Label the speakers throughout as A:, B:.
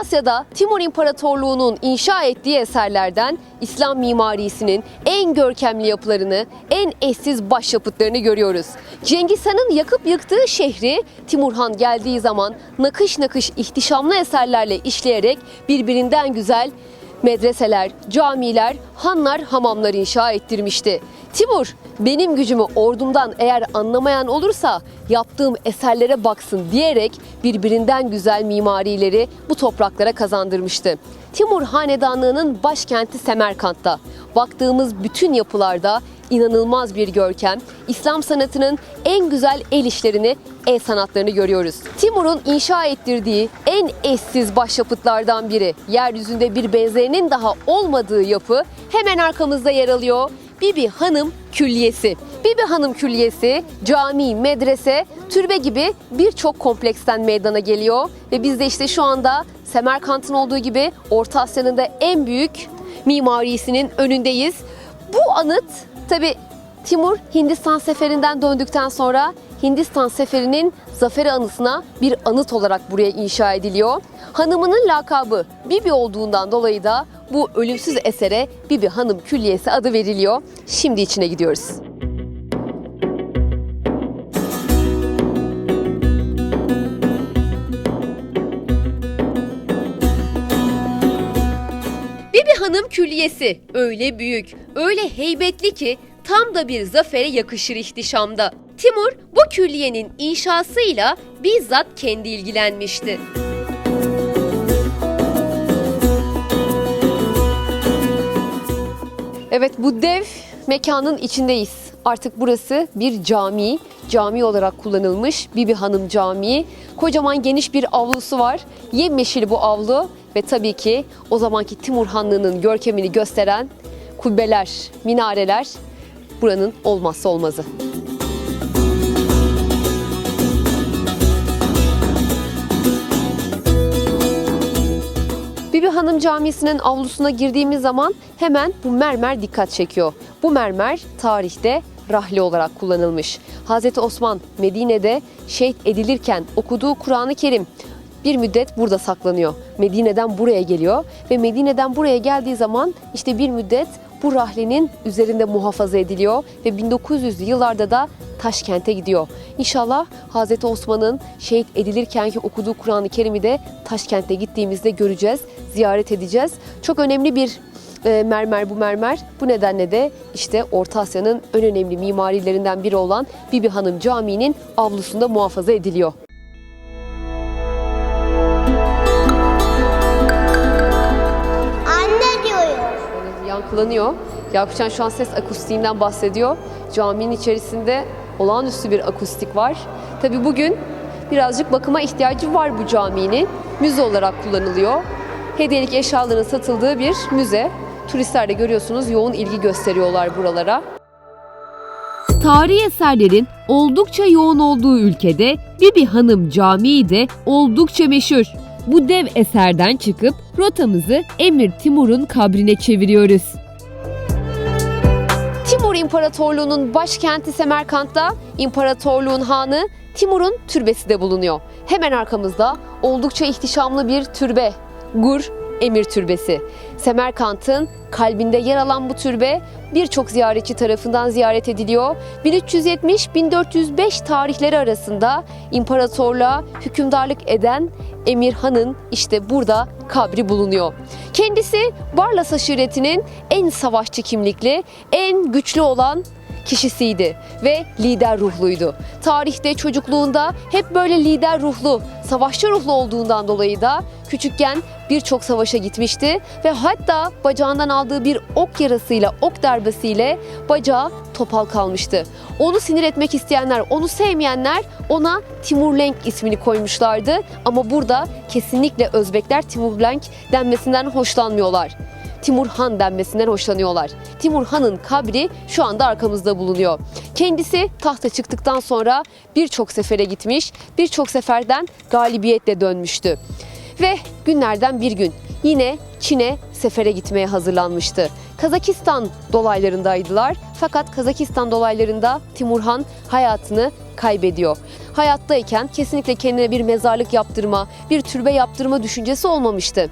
A: Asya'da Timur İmparatorluğu'nun inşa ettiği eserlerden İslam mimarisinin en görkemli yapılarını, en eşsiz başyapıtlarını görüyoruz. Cengiz Han'ın yakıp yıktığı şehri Timurhan geldiği zaman nakış nakış ihtişamlı eserlerle işleyerek birbirinden güzel medreseler, camiler, hanlar, hamamlar inşa ettirmişti. Timur, benim gücümü ordumdan eğer anlamayan olursa yaptığım eserlere baksın diyerek birbirinden güzel mimarileri bu topraklara kazandırmıştı. Timur Hanedanlığı'nın başkenti Semerkant'ta. Baktığımız bütün yapılarda inanılmaz bir görkem, İslam sanatının en güzel el işlerini, el sanatlarını görüyoruz. Timur'un inşa ettirdiği en eşsiz başyapıtlardan biri, yeryüzünde bir benzerinin daha olmadığı yapı hemen arkamızda yer alıyor. Bibi Hanım Külliyesi. Bibi Hanım Külliyesi, cami, medrese, türbe gibi birçok kompleksten meydana geliyor. Ve biz de işte şu anda Semerkant'ın olduğu gibi Orta Asya'nın da en büyük mimarisinin önündeyiz. Bu anıt tabi Timur Hindistan seferinden döndükten sonra Hindistan seferinin zaferi anısına bir anıt olarak buraya inşa ediliyor. Hanımının lakabı Bibi olduğundan dolayı da bu ölümsüz esere Bibi Hanım Külliyesi adı veriliyor. Şimdi içine gidiyoruz. Bibi Hanım Külliyesi öyle büyük, öyle heybetli ki tam da bir zafere yakışır ihtişamda. Timur bu külliyenin inşasıyla bizzat kendi ilgilenmişti. Evet bu dev mekanın içindeyiz. Artık burası bir cami. Cami olarak kullanılmış Bibi Hanım Camii. Kocaman geniş bir avlusu var. Yemyeşil bu avlu ve tabii ki o zamanki Timur Hanlığı'nın görkemini gösteren kubbeler, minareler buranın olmazsa olmazı. Hanım Camisi'nin avlusuna girdiğimiz zaman hemen bu mermer dikkat çekiyor. Bu mermer tarihte rahli olarak kullanılmış. Hazreti Osman Medine'de şehit edilirken okuduğu Kur'an-ı Kerim bir müddet burada saklanıyor. Medine'den buraya geliyor ve Medine'den buraya geldiği zaman işte bir müddet bu rahlenin üzerinde muhafaza ediliyor ve 1900'lü yıllarda da Taşkent'e gidiyor. İnşallah Hazreti Osman'ın şehit edilirkenki okuduğu Kur'an-ı Kerim'i de Taşkent'e gittiğimizde göreceğiz, ziyaret edeceğiz. Çok önemli bir e, mermer bu mermer. Bu nedenle de işte Orta Asya'nın en önemli mimarilerinden biri olan Bibi Hanım Camii'nin avlusunda muhafaza ediliyor. Yankılanıyor. Yakupcan şu an ses akustiğinden bahsediyor. Caminin içerisinde olağanüstü bir akustik var. Tabi bugün birazcık bakıma ihtiyacı var bu caminin. Müze olarak kullanılıyor. Hediyelik eşyaların satıldığı bir müze. Turistler de görüyorsunuz yoğun ilgi gösteriyorlar buralara.
B: Tarihi eserlerin oldukça yoğun olduğu ülkede Bibi Hanım Camii de oldukça meşhur. Bu dev eserden çıkıp rotamızı Emir Timur'un kabrine çeviriyoruz.
A: Timur İmparatorluğu'nun başkenti Semerkant'ta İmparatorluğun hanı Timur'un türbesi de bulunuyor. Hemen arkamızda oldukça ihtişamlı bir türbe. Gur Emir Türbesi. Semerkant'ın kalbinde yer alan bu türbe birçok ziyaretçi tarafından ziyaret ediliyor. 1370-1405 tarihleri arasında imparatorluğa hükümdarlık eden Emir Han'ın işte burada kabri bulunuyor. Kendisi Barlas aşiretinin en savaşçı kimlikli, en güçlü olan kişisiydi ve lider ruhluydu. Tarihte çocukluğunda hep böyle lider ruhlu, savaşçı ruhlu olduğundan dolayı da küçükken birçok savaşa gitmişti ve hatta bacağından aldığı bir ok yarasıyla, ok darbesiyle bacağı topal kalmıştı. Onu sinir etmek isteyenler, onu sevmeyenler ona Timurlenk ismini koymuşlardı ama burada kesinlikle Özbekler Timurlenk denmesinden hoşlanmıyorlar. Timur Han denmesinden hoşlanıyorlar. Timur Han'ın kabri şu anda arkamızda bulunuyor. Kendisi tahta çıktıktan sonra birçok sefere gitmiş, birçok seferden galibiyetle dönmüştü. Ve günlerden bir gün yine Çin'e sefere gitmeye hazırlanmıştı. Kazakistan dolaylarındaydılar. Fakat Kazakistan dolaylarında Timur Han hayatını kaybediyor. Hayattayken kesinlikle kendine bir mezarlık yaptırma, bir türbe yaptırma düşüncesi olmamıştı.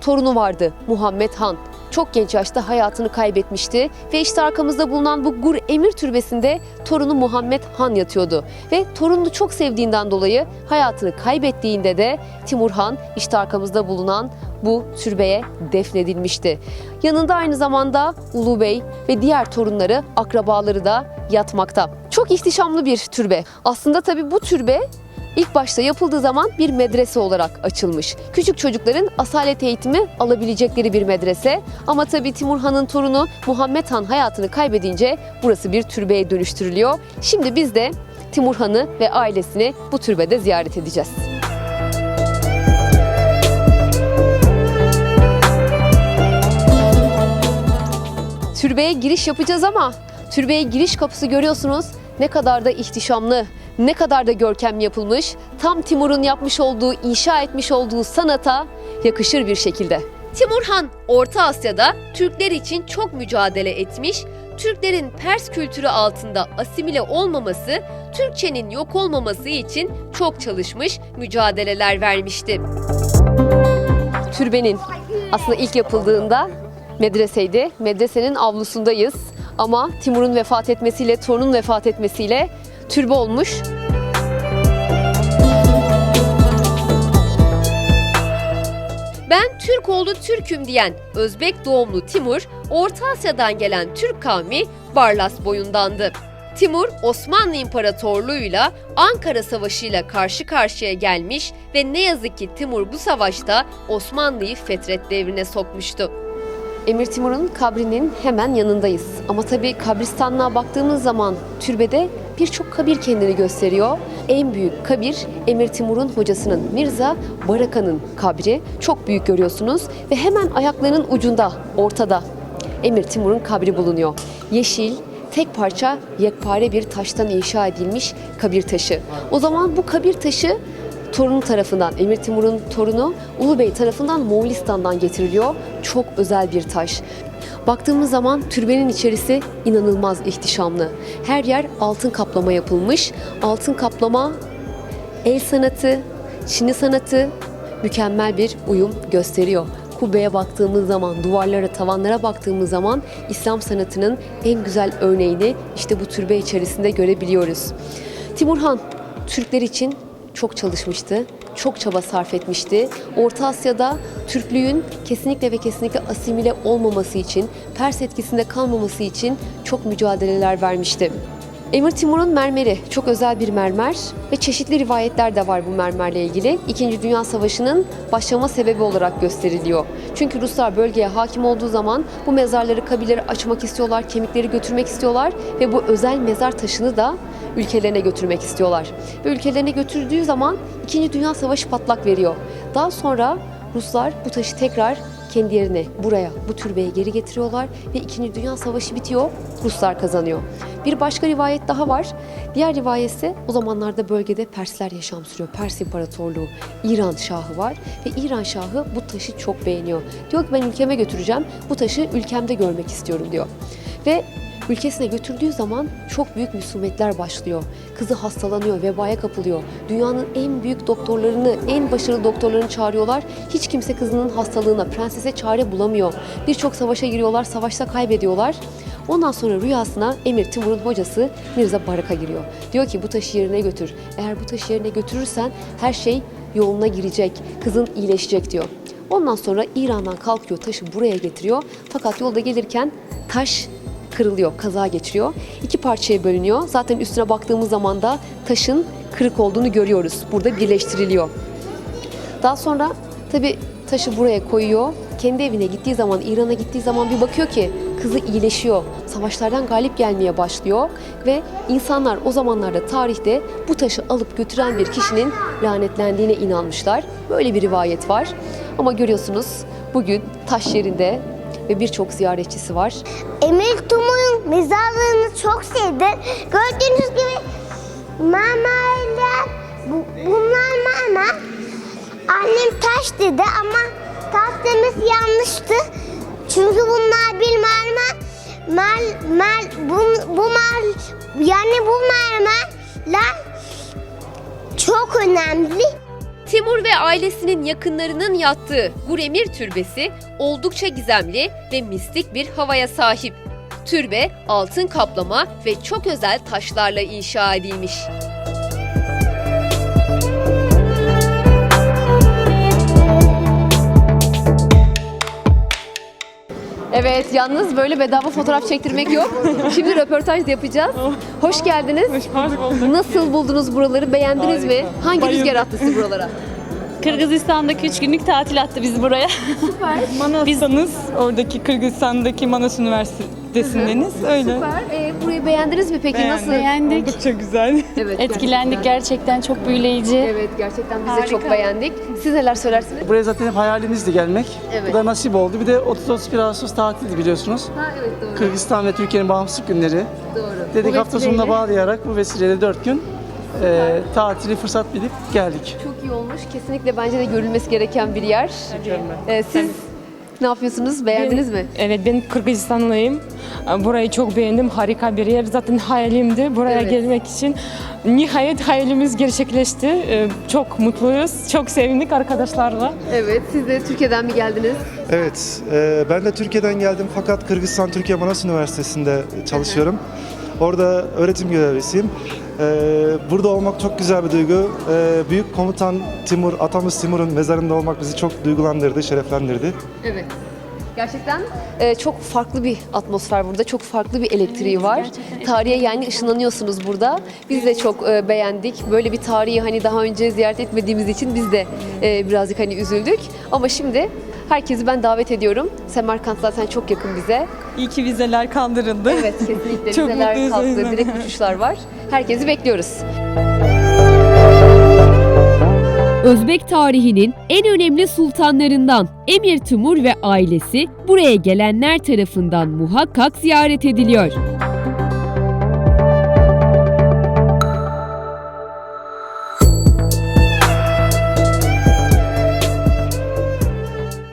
A: Torunu vardı Muhammed Han. Çok genç yaşta hayatını kaybetmişti ve işte arkamızda bulunan bu Gur Emir Türbesi'nde torunu Muhammed Han yatıyordu. Ve torununu çok sevdiğinden dolayı hayatını kaybettiğinde de Timur Han işte arkamızda bulunan bu türbeye defnedilmişti. Yanında aynı zamanda Ulu Bey ve diğer torunları, akrabaları da yatmakta. Çok ihtişamlı bir türbe. Aslında tabii bu türbe İlk başta yapıldığı zaman bir medrese olarak açılmış. Küçük çocukların asalet eğitimi alabilecekleri bir medrese. Ama tabii Timur Han'ın torunu Muhammed Han hayatını kaybedince burası bir türbeye dönüştürülüyor. Şimdi biz de Timur Han'ı ve ailesini bu türbede ziyaret edeceğiz. Türbeye giriş yapacağız ama türbeye giriş kapısı görüyorsunuz ne kadar da ihtişamlı, ne kadar da görkemli yapılmış. Tam Timur'un yapmış olduğu, inşa etmiş olduğu sanata yakışır bir şekilde. Timur Han Orta Asya'da Türkler için çok mücadele etmiş. Türklerin Pers kültürü altında asimile olmaması, Türkçenin yok olmaması için çok çalışmış, mücadeleler vermişti. Türbenin aslında ilk yapıldığında medreseydi. Medresenin avlusundayız. Ama Timur'un vefat etmesiyle, torunun vefat etmesiyle türbe olmuş. Ben Türk oğlu Türk'üm diyen Özbek doğumlu Timur, Orta Asya'dan gelen Türk kavmi Barlas boyundandı. Timur, Osmanlı İmparatorluğu'yla Ankara Savaşı'yla karşı karşıya gelmiş ve ne yazık ki Timur bu savaşta Osmanlı'yı fetret devrine sokmuştu. Emir Timur'un kabrinin hemen yanındayız. Ama tabii kabristanlığa baktığımız zaman türbede birçok kabir kendini gösteriyor. En büyük kabir Emir Timur'un hocasının Mirza Baraka'nın kabri. Çok büyük görüyorsunuz ve hemen ayaklarının ucunda, ortada Emir Timur'un kabri bulunuyor. Yeşil, tek parça yekpare bir taştan inşa edilmiş kabir taşı. O zaman bu kabir taşı torunu tarafından, Emir Timur'un torunu Ulu Bey tarafından Moğolistan'dan getiriliyor. Çok özel bir taş. Baktığımız zaman türbenin içerisi inanılmaz ihtişamlı. Her yer altın kaplama yapılmış. Altın kaplama el sanatı, Çin'i sanatı mükemmel bir uyum gösteriyor. Kubbeye baktığımız zaman, duvarlara, tavanlara baktığımız zaman İslam sanatının en güzel örneğini işte bu türbe içerisinde görebiliyoruz. Timur Han Türkler için çok çalışmıştı, çok çaba sarf etmişti. Orta Asya'da Türklüğün kesinlikle ve kesinlikle asimile olmaması için, Pers etkisinde kalmaması için çok mücadeleler vermişti. Emir Timur'un mermeri çok özel bir mermer ve çeşitli rivayetler de var bu mermerle ilgili. İkinci Dünya Savaşı'nın başlama sebebi olarak gösteriliyor. Çünkü Ruslar bölgeye hakim olduğu zaman bu mezarları, kabileri açmak istiyorlar, kemikleri götürmek istiyorlar ve bu özel mezar taşını da ülkelerine götürmek istiyorlar. Ve ülkelerine götürdüğü zaman İkinci Dünya Savaşı patlak veriyor. Daha sonra Ruslar bu taşı tekrar kendi yerine buraya, bu türbeye geri getiriyorlar ve İkinci Dünya Savaşı bitiyor, Ruslar kazanıyor. Bir başka rivayet daha var. Diğer rivayet ise o zamanlarda bölgede Persler yaşam sürüyor. Pers İmparatorluğu, İran Şahı var ve İran Şahı bu taşı çok beğeniyor. Diyor ki ben ülkeme götüreceğim, bu taşı ülkemde görmek istiyorum diyor. Ve ülkesine götürdüğü zaman çok büyük musumetler başlıyor. Kızı hastalanıyor, vebaya kapılıyor. Dünyanın en büyük doktorlarını, en başarılı doktorlarını çağırıyorlar. Hiç kimse kızının hastalığına, prensese çare bulamıyor. Birçok savaşa giriyorlar, savaşta kaybediyorlar. Ondan sonra rüyasına Emir Timur'un hocası Mirza Barak'a giriyor. Diyor ki bu taşı yerine götür. Eğer bu taşı yerine götürürsen her şey yoluna girecek. Kızın iyileşecek diyor. Ondan sonra İran'dan kalkıyor, taşı buraya getiriyor. Fakat yolda gelirken taş kırılıyor, kaza geçiriyor. İki parçaya bölünüyor. Zaten üstüne baktığımız zaman da taşın kırık olduğunu görüyoruz. Burada birleştiriliyor. Daha sonra tabi taşı buraya koyuyor. Kendi evine gittiği zaman, İran'a gittiği zaman bir bakıyor ki kızı iyileşiyor. Savaşlardan galip gelmeye başlıyor ve insanlar o zamanlarda tarihte bu taşı alıp götüren bir kişinin lanetlendiğine inanmışlar. Böyle bir rivayet var. Ama görüyorsunuz bugün taş yerinde ve birçok ziyaretçisi var.
C: Emir Timur'un mezarlığını çok sevdim. Gördüğünüz gibi mermerler, bu, bunlar mermer. Annem taş dedi ama taş demesi yanlıştı. Çünkü bunlar bir mermer. Mer, mer, bu, bu mer, yani bu mermer çok önemli.
A: Timur ve ailesinin yakınlarının yattığı Guremir Türbesi oldukça gizemli ve mistik bir havaya sahip. Türbe altın kaplama ve çok özel taşlarla inşa edilmiş. Evet, yalnız böyle bedava fotoğraf çektirmek yok. Şimdi röportaj da yapacağız. Hoş geldiniz. Nasıl buldunuz buraları? Beğendiniz mi? Hangi rüzgar attı sizi buralara?
D: Kırgızistan'daki 3 günlük tatil attı bizi buraya.
E: Manas'tanız. Oradaki Kırgızistan'daki Manas Üniversitesi'ndeniz. Öyle.
A: Süper. Ee, burayı beğendiniz mi peki? Nasıl?
D: Beğendik.
E: Oldukça güzel.
A: Evet,
D: Etkilendik gerçekten çok büyüleyici.
A: Evet gerçekten biz de çok beğendik. Siz neler söylersiniz?
F: Buraya zaten hep hayalimizdi gelmek.
A: Evet.
F: Bu da nasip oldu. Bir de 30-31 Ağustos tatildi biliyorsunuz.
A: Ha evet doğru.
F: Kırgızistan ve Türkiye'nin bağımsızlık günleri.
A: Doğru.
F: Dedik
A: Bu
F: hafta sonuna bağlayarak bu vesileyle 4 gün e, tatili fırsat bilip geldik.
A: Çok iyi olmuş. Kesinlikle bence de görülmesi gereken bir yer. Ee, siz ne yapıyorsunuz? Beğendiniz mi?
E: Evet ben Kırgızistanlıyım. Burayı çok beğendim. Harika bir yer. Zaten hayalimdi buraya
A: Evet.
E: gelmek için. Nihayet hayalimiz gerçekleşti. Ee, Çok mutluyuz. Çok sevindik arkadaşlarla.
A: Evet. Siz de Türkiye'den mi geldiniz?
G: Evet, e, ben de Türkiye'den geldim fakat Kırgızistan Türkiye Manas Üniversitesi'nde çalışıyorum. Orada öğretim görevlisiyim. E, burada olmak çok güzel bir duygu. E, Büyük komutan Timur, atamız Timur'un mezarında olmak bizi çok duygulandırdı, şereflendirdi.
A: Evet. Gerçekten e, çok farklı bir atmosfer burada. Çok farklı bir elektriği var. Tarihe yani ışınlanıyorsunuz burada. Biz de çok e, beğendik. Böyle bir tarihi hani daha önce ziyaret etmediğimiz için biz de e, birazcık hani üzüldük. Ama şimdi herkesi ben davet ediyorum. Semerkant zaten çok yakın bize.
E: İyi ki vizeler kaldırıldı.
A: Evet kesinlikle
E: Çok
A: vizeler kalktı. Direkt uçuşlar var. Herkesi bekliyoruz.
B: Özbek tarihinin en önemli sultanlarından Emir Timur ve ailesi buraya gelenler tarafından muhakkak ziyaret ediliyor.